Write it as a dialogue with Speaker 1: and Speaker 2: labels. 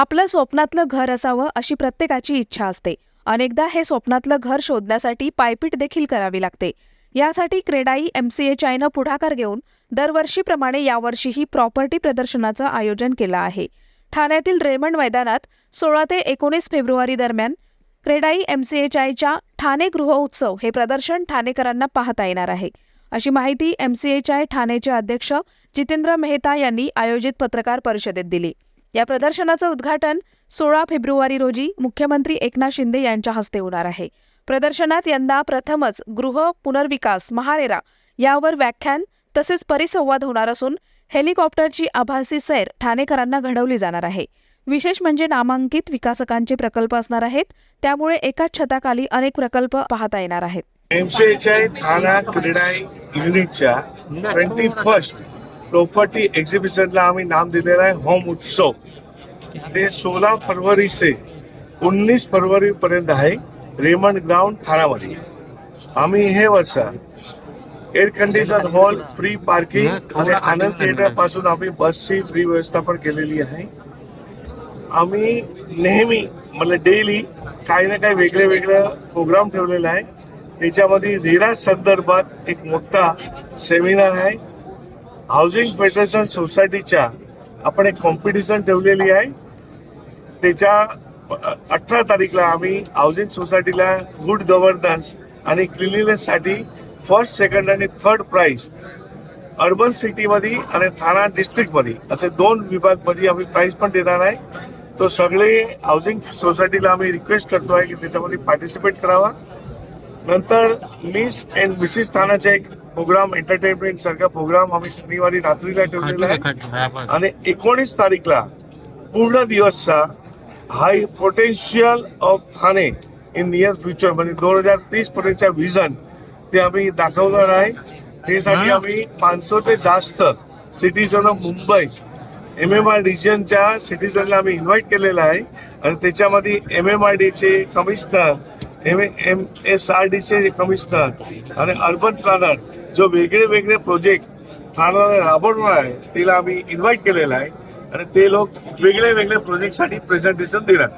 Speaker 1: आपलं स्वप्नातलं घर असावं अशी प्रत्येकाची इच्छा असते. अनेकदा हे स्वप्नातलं घर शोधण्यासाठी पायपीट देखील करावी लागते. यासाठी क्रेडाई एमसीएचआयनं पुढाकार घेऊन दरवर्षीप्रमाणे यावर्षीही प्रॉपर्टी प्रदर्शनाचं आयोजन केलं आहे. ठाण्यातील रेमंड मैदानात सोळा ते एकोणीस फेब्रुवारी दरम्यान क्रेडाई एमसीएचआयच्या ठाणे गृहोत्सव हे प्रदर्शन ठाणेकरांना पाहता येणार आहे. अशी माहिती एमसीएचआय ठाणेचे अध्यक्ष जितेंद्र मेहता यांनी आयोजित पत्रकार परिषदेत दिली. या प्रदर्शनाचं उद्घाटन सोळा फेब्रुवारी रोजी मुख्यमंत्री एकनाथ शिंदे यांच्या हस्ते होणार आहे. प्रदर्शनात यंदा प्रथमच गृह पुनर्विकास महारेरा यावर व्याख्यान तसेच परिसंवाद होणार असून हेलिकॉप्टरची आभासी सैर ठाणेकरांना घडवली जाणार आहे. विशेष म्हणजे नामांकित विकासकांचे प्रकल्प असणार आहेत. त्यामुळे एकाच छताखाली अनेक प्रकल्प पाहता येणार आहेत.
Speaker 2: एमसीएचआय ठाणा क्रीडा युनिटच्या ट्वेंटी फर्स्ट प्रॉपर्टी एक्झिबिशनला आम्ही नाम दिलेलं आहे. होम उत्सव. ते सोळा फरवरी से उन्नीस फरवरी पर्यंत आहे. रेमंड ग्राउंड ठाणामध्ये आम्ही हे वर्ष air condition hall free parking आणि आनंद थिएटरपासून आम्ही बसची फ्री व्यवस्था पण केलेली आहे. आम्ही नेहमी म्हणजे डेली काही ना काही वेगळे वेगळं प्रोग्राम ठेवलेला आहे. त्याच्यामध्ये रेरा संदर्भात एक मोठा सेमिनार आहे. हाऊसिंग फेडरेशन सोसायटीच्या आपण एक कॉम्पिटिशन ठेवलेली आहे. त्याच्या अठरा तारीखला आम्ही हाऊसिंग सोसायटीला गुड गव्हर्नन्स आणि क्लिनिनेससाठी फर्स्ट सेकंड आणि थर्ड प्राईज अर्बन सिटीमध्ये आणि ठाणा डिस्ट्रिक्टमध्ये असे दोन विभागमध्ये आम्ही प्राईज पण देणार आहे. तो सगळे हाऊसिंग सोसायटीला आम्ही रिक्वेस्ट करतो आहे की त्याच्यामध्ये पार्टिसिपेट करावा. नंतर मिस अँड मिसिस ठाण्याचा एक प्रोग्राम एंटरटेनमेंट सारखा प्रोग्राम आम्ही शनिवारी रात्रीला ठेवलेला आहे. आणि एकोणीस तारीखला पूर्ण दिवसचा high potential of Thane in near future म्हणजे दोन हजार तीस पर्यंतच्या विजन ते आम्ही दाखवणार आहे. त्यासाठी आम्ही पाचशे ते जास्त citizen of Mumbai M M R रिजनच्या सिटीजनला आम्ही इन्व्हाइट केलेलं आहे. आणि त्याच्यामध्ये एम एम आर डीचे commissioner M M S R डीचे कमिशनर आणि अर्बन प्लॅनर जो वेगळे वेगळे प्रोजेक्ट ठाण्याला राबवणार आहे त्याला आम्ही इन्व्हाइट केलेला आहे. आणि ते लोक वेगळे वेगळे प्रोजेक्टसाठी प्रेझेंटेशन देणार